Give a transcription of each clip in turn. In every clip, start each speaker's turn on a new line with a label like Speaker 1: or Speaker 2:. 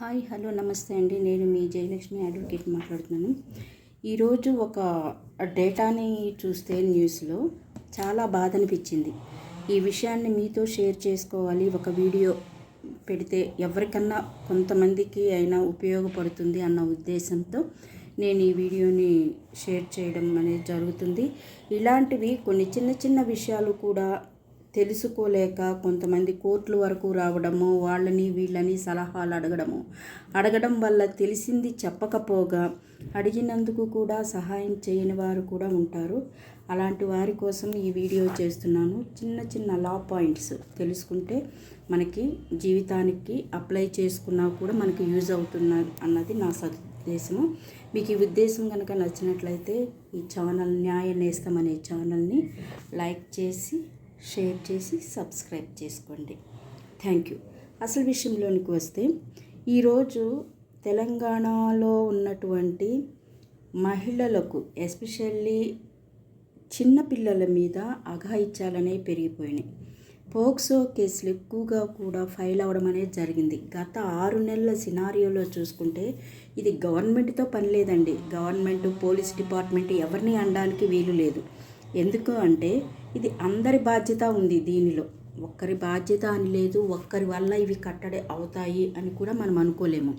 Speaker 1: Hi hello నమస్తే అండి. నేను మీ జయలక్ష్మి అడ్వకేట్ మాట్లాడుతున్నాను. ఈరోజు ఒక డేటాని చూస్తే న్యూస్లో చాలా బాధ అనిపించింది. ఈ విషయాన్ని మీతో షేర్ చేసుకోవాలి. ఒక వీడియో పెడితే ఎవరికన్నా కొంతమందికి అయినా ఉపయోగపడుతుంది అన్న ఉద్దేశంతో నేను ఈ వీడియోని షేర్ చేయడం అనేది జరుగుతుంది. ఇలాంటివి కొన్ని చిన్న చిన్న విషయాలు కూడా తెలుసుకోలేక కొంతమంది కోర్టుల వరకు రావడము వాళ్ళని వీళ్ళని సలహాలు అడగడము. అడగడం వల్ల తెలిసింది చెప్పకపోగా అడిగినందుకు కూడా సహాయం చేయని వారు కూడా ఉంటారు. అలాంటి వారి కోసం ఈ వీడియో చేస్తున్నాను. చిన్న చిన్న లా పాయింట్స్ తెలుసుకుంటే మనకి జీవితానికి అప్లై చేసుకున్నా కూడా మనకి యూజ్ అవుతున్నది అన్నది నా సదుద్దేశము మీకు ఈ ఉద్దేశం కనుక నచ్చినట్లయితే ఈ ఛానల్ న్యాయ నేస్తం అనే ఛానల్ని లైక్ చేసి షేర్ చేసి సబ్స్క్రైబ్ చేసుకోండి. Thank you. అసలు విషయంలోనికి వస్తే ఈరోజు తెలంగాణలో ఉన్నటువంటి మహిళలకు ఎస్పెషల్లీ చిన్నపిల్లల మీద అఘాయిత్యాలనేవి పెరిగిపోయినాయి. పోక్సో కేసులు ఎక్కువగా కూడా ఫైల్ అవ్వడం అనేది జరిగింది. గత ఆరు నెలల సినారియోలో చూసుకుంటే ఇది గవర్నమెంట్తో పని లేదండి. గవర్నమెంట్ పోలీస్ డిపార్ట్మెంట్ ఎవరిని అనడానికి వీలు లేదు. ఎందుకు అంటే ఇది అందరి బాధ్యత ఉంది దీనిలో. ఒక్కరి బాధ్యత అని లేదు ఒక్కరి వల్ల ఇవి కట్టడి అవుతాయి అని కూడా మనం అనుకోలేము.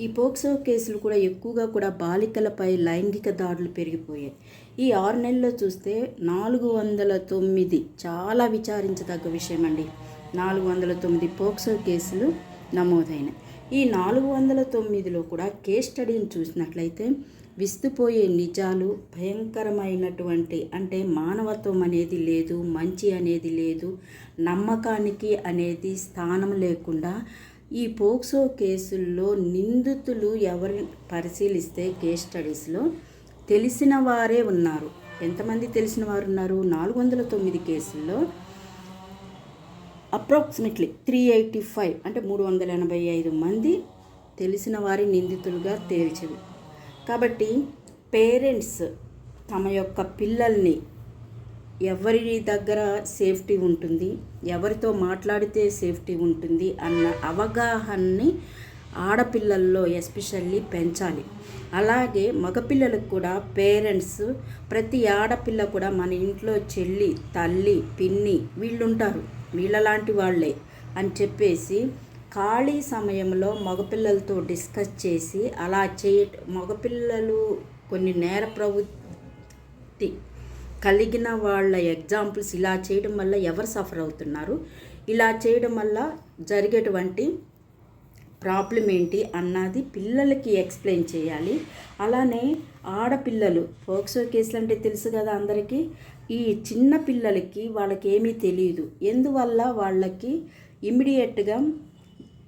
Speaker 1: ఈ పోక్సో కేసులు కూడా ఎక్కువగా కూడా బాలికలపై లైంగిక దాడులు పెరిగిపోయాయి. ఈ ఆరు నెలల్లో చూస్తే నాలుగు వందల తొమ్మిది చాలా విచారించదగ్గ విషయం అండి నాలుగు వందల తొమ్మిది పోక్సో కేసులు నమోదైనాయి. ఈ నాలుగు వందల తొమ్మిదిలో కూడా కేస్ స్టడీని చూసినట్లయితే విస్తుపోయే నిజాలు భయంకరమైనటువంటి అంటే మానవత్వం అనేది లేదు మంచి అనేది లేదు నమ్మకానికి అనేది స్థానం లేకుండా ఈ పోక్సో కేసుల్లో నిందితులు ఎవరిని పరిశీలిస్తే కేస్ స్టడీస్లో తెలిసిన వారే ఉన్నారు. ఎంతమంది తెలిసిన వారు ఉన్నారు? నాలుగు వందల తొమ్మిది కేసుల్లో అప్రాక్సిమేట్లీ త్రీ ఎయిటీ ఫైవ్ అంటే మూడు వందల ఎనభై ఐదు మంది తెలిసిన వారి నిందితులుగా తేల్చేవి. కాబట్టి పేరెంట్స్ తమ యొక్క పిల్లల్ని ఎవరి దగ్గర సేఫ్టీ ఉంటుంది ఎవరితో మాట్లాడితే సేఫ్టీ ఉంటుంది అన్న అవగాహనని ఆడపిల్లల్లో ఎస్పెషల్లీ పెంచాలి. అలాగే మగపిల్లలకు కూడా పేరెంట్స్ ప్రతి ఆడపిల్ల కూడా మన ఇంట్లో చెల్లి తల్లి పిన్ని వీళ్ళుంటారు. వీళ్ళలాంటి వాళ్ళే అని చెప్పేసి ఖాళీ సమయంలో మగపిల్లలతో డిస్కస్ చేసి అలా చేయ మగపిల్లలు కొన్ని నేర ప్రవృత్తి కలిగిన వాళ్ళ ఎగ్జాంపుల్స్ ఇలా చేయడం వల్ల ఎవరు సఫర్ అవుతున్నారు? ఇలా చేయడం వల్ల జరిగేటువంటి ప్రాబ్లం ఏంటి అన్నది పిల్లలకి ఎక్స్ప్లెయిన్ చేయాలి. అలానే ఆడపిల్లలు ఫోక్సో కేసులు అంటే తెలుసు కదా అందరికీ? ఈ చిన్న పిల్లలకి వాళ్ళకి ఏమీ తెలియదు ఎందువల్ల వాళ్ళకి ఇమ్మీడియట్గా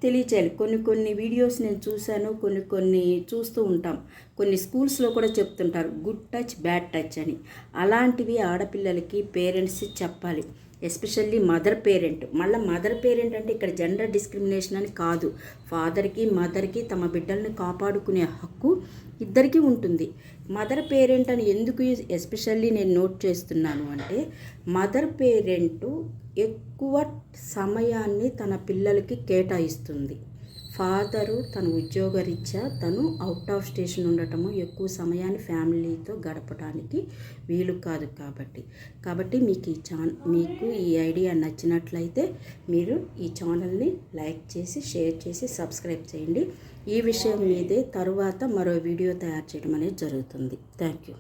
Speaker 1: తెలియచేయాలి. కొన్ని కొన్ని వీడియోస్ నేను చూశాను కొన్ని కొన్ని చూస్తూ ఉంటాం. కొన్ని స్కూల్స్లో కూడా చెప్తుంటారు గుడ్ టచ్ బ్యాడ్ టచ్ అని. అలాంటివి ఆడపిల్లలకి పేరెంట్స్ చెప్పాలి. Especially mother parent. మళ్ళీ మదర్ పేరెంట్ అంటే ఇక్కడ జెండర్ డిస్క్రిమినేషన్ అని కాదు. ఫాదర్కి మదర్కి తమ బిడ్డల్ని కాపాడుకునే హక్కు ఇద్దరికీ ఉంటుంది. మదర్ పేరెంట్ అని ఎందుకు ఎస్పెషల్లీ నేను నోట్ చేస్తున్నాను అంటే మదర్ పేరెంటు ఎక్కువ సమయాన్ని తన పిల్లలకి కేటాయిస్తుంది. ఫాదరు తన ఉద్యోగరీత్యా తను అవుట్ ఆఫ్ స్టేషన్ ఉండటము ఎక్కువ సమయాన్ని ఫ్యామిలీతో గడపడానికి వీలు కాదు కాబట్టి. కాబట్టి మీకు ఈ ఛాన్ మీకు ఈ ఐడియా నచ్చినట్లయితే మీరు ఈ ఛానల్ని లైక్ చేసి షేర్ చేసి సబ్స్క్రైబ్ చేయండి. ఈ విషయం మీదే తరువాత మరో వీడియో తయారు చేయడం అనేది జరుగుతుంది. Thank you